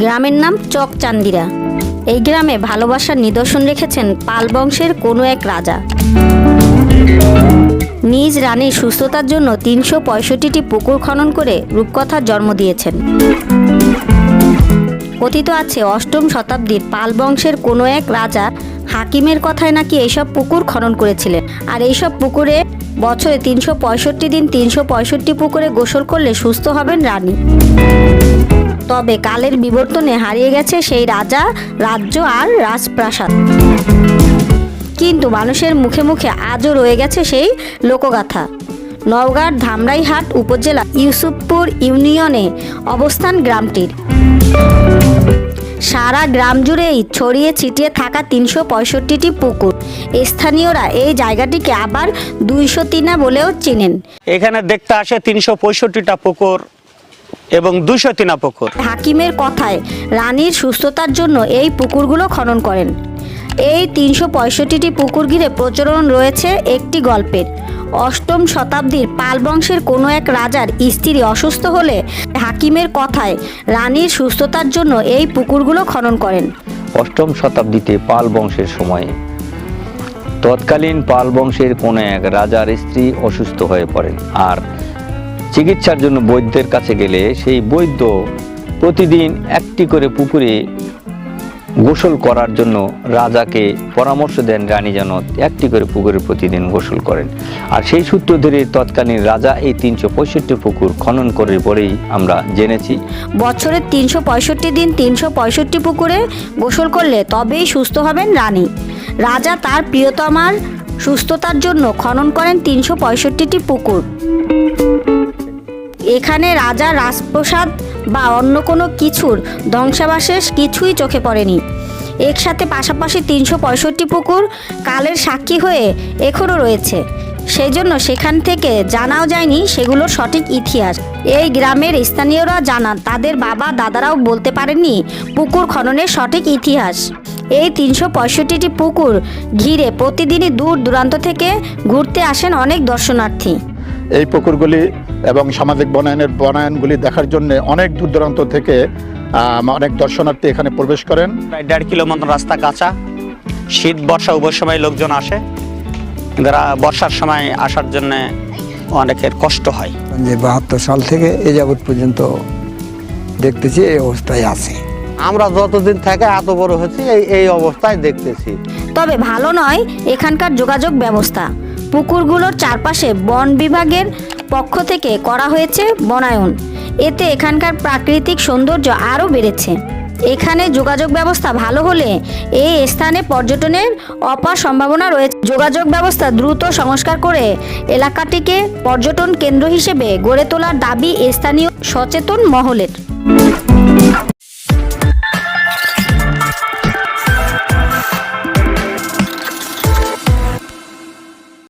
গ্রামের নাম চকচান্দিরা। এই গ্রামে ভালোবাসার নিদর্শন রেখেছেন পাল বংশের কোনো এক রাজা। নিজ রানীর সুস্থতার জন্য তিনশো পঁয়ষট্টিটি পুকুর খনন করে রূপকথার জন্ম দিয়েছেন। কথিত আছে, অষ্টম শতাব্দীর পাল বংশের কোনো এক রাজা হাকিমের কথায় নাকি এইসব পুকুর খনন করেছিলেন। আর এইসব পুকুরে বছরে তিনশো পঁয়ষট্টি দিন তিনশো পঁয়ষট্টি পুকুরে গোসল করলে সুস্থ হবেন রানী। তবে কালের বিবর্তনে হারিয়ে গেছে সেই রাজা, রাজ্য আর রাজপ্রাসাদ। কিন্তু মানুষের মুখে মুখে আজও রয়ে গেছে সেই লোকগাথা। নওগাঁর ধামরাইহাট উপজেলা ইউসুফপুর ইউনিয়নে অবস্থান গ্রামটির। সারা গ্রাম জুড়েই ছড়িয়ে ছিটিয়ে থাকা তিনশো পঁয়ষট্টিটি পুকুর। স্থানীয়রা এই জায়গাটিকে আবার দুইশো তিনা বলেও চেনেন। এখানে দেখতে আসে তিনশো পঁয়ষট্টিটা পুকুর। এবং দুশো তিনা পুকুর হাকিমের কথায় রানীর সুস্থতার জন্য এই পুকুরগুলো খনন করেন। এই তিনশো পঁয়ষট্টিটি পুকুর ঘিরে প্রচলন রয়েছে একটি গল্পের। অষ্টম শতাব্দীর পাল বংশের কোনো এক রাজার স্ত্রী অসুস্থ হলে হাকিমের কথায় রানীর সুস্থতার জন্য এই পুকুরগুলো খনন করেন। অষ্টম শতাব্দীতে পাল বংশের সময়ে তৎকালীন পাল বংশের কোনো এক রাজার স্ত্রী অসুস্থ হয়ে পড়েন আর চিকিৎসার জন্য বৈদ্যের কাছে গেলে সেই বৈদ্য প্রতিদিন একটি করে পুকুরে গোসল করার জন্য রাজাকে পরামর্শ দেন রানী যেন একটি করে পুকুরে প্রতিদিন গোসল করেন। আর সেই সূত্র ধরে তৎকালীন রাজা এই তিনশো পঁয়ষট্টি পুকুর খনন করে পরেই আমরা জেনেছি। বছরের তিনশো পঁয়ষট্টি দিন তিনশো পঁয়ষট্টি পুকুরে গোসল করলে তবেই সুস্থ হবেন রানী। রাজা তার প্রিয়তমার সুস্থতার জন্য খনন করেন তিনশো পঁয়ষট্টিটি পুকুর। এখানে রাজা রাজপ্রসাদ বা অন্য কোনো কিছুর ধ্বংসাবশেষ কিছুই চোখে পড়েনি। একসাথে পাশাপাশি তিনশো পঁয়ষট্টি পুকুর কালের সাক্ষী হয়ে এখনও রয়েছে। সেই জন্য সেখান থেকে জানাও যায়নি সেগুলোর সঠিক ইতিহাস। এই গ্রামের স্থানীয়রা জানান, তাদের বাবা দাদারাও বলতে পারেননি পুকুর খননের সঠিক ইতিহাস। এই তিনশো পঁয়ষট্টিটি পুকুর ঘিরে প্রতিদিনই দূর দূরান্ত থেকে ঘুরতে আসেন অনেক দর্শনার্থী। এই পুকুরগুলি এবং সামাজিক বনায়নের বনায়নগুলি দেখার জন্য অনেক দূর দূরান্ত থেকে অনেক দর্শনার্থী এখানে প্রবেশ করেন। প্রায় দেড় কিলো মতন রাস্তা কাঁচা। শীত বর্ষা উভয় সময় লোকজন আসে। যারা বর্ষার সময় আসার জন্য অনেকের কষ্ট হয়। যে বাহাত্তর সাল থেকে এ যাবৎ পর্যন্ত দেখতেছি এই অবস্থায় আছে। আমরা যতদিন থেকে এত বড় হয়েছি এই এই অবস্থায় দেখতেছি। তবে ভালো নয় এখানকার যোগাযোগ ব্যবস্থা। পুকুরগুলোর চারপাশে বন বিভাগের পক্ষ থেকে করা হয়েছে বনায়ন। এতে এখানকার প্রাকৃতিক সৌন্দর্য আরও বেড়েছে। এখানে যোগাযোগ ব্যবস্থা ভালো হলে এই স্থানে পর্যটনের অপার সম্ভাবনা রয়েছে। যোগাযোগ ব্যবস্থা দ্রুত সংস্কার করে এলাকাটিকে পর্যটন কেন্দ্র হিসেবে গড়ে তোলার দাবি স্থানীয় সচেতন মহলের।